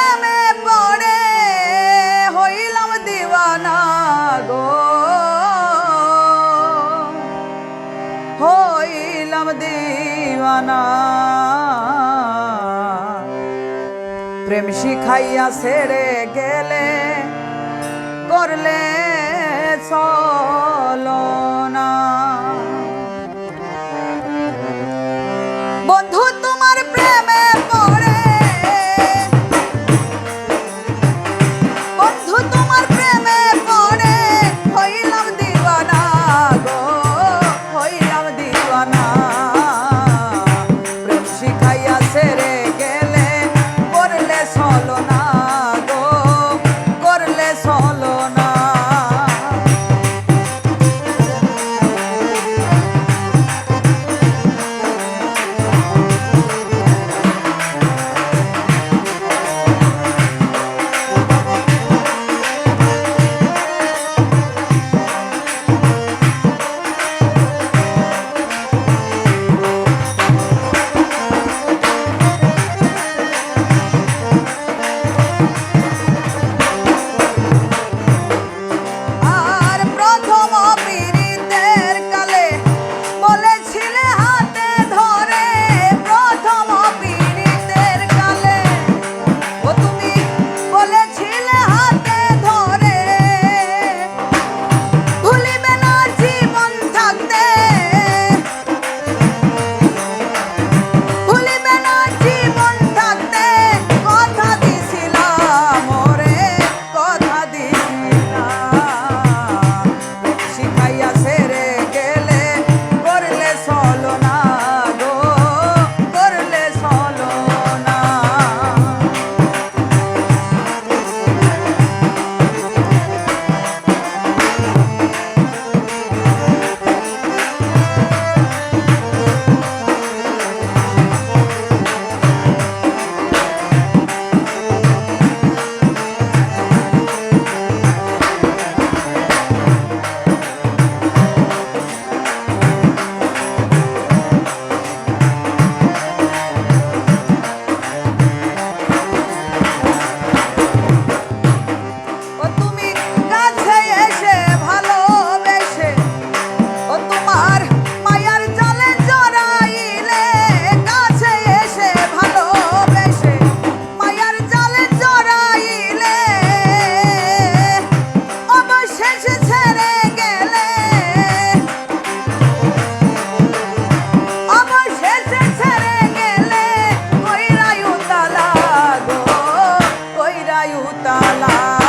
প্রেমে পড়ে হইলাম দিওয়ানা গো। হইলাম দিওয়ানা। প্রেম শিখাইয়া ছেড়ে গেলে করলে চলনা la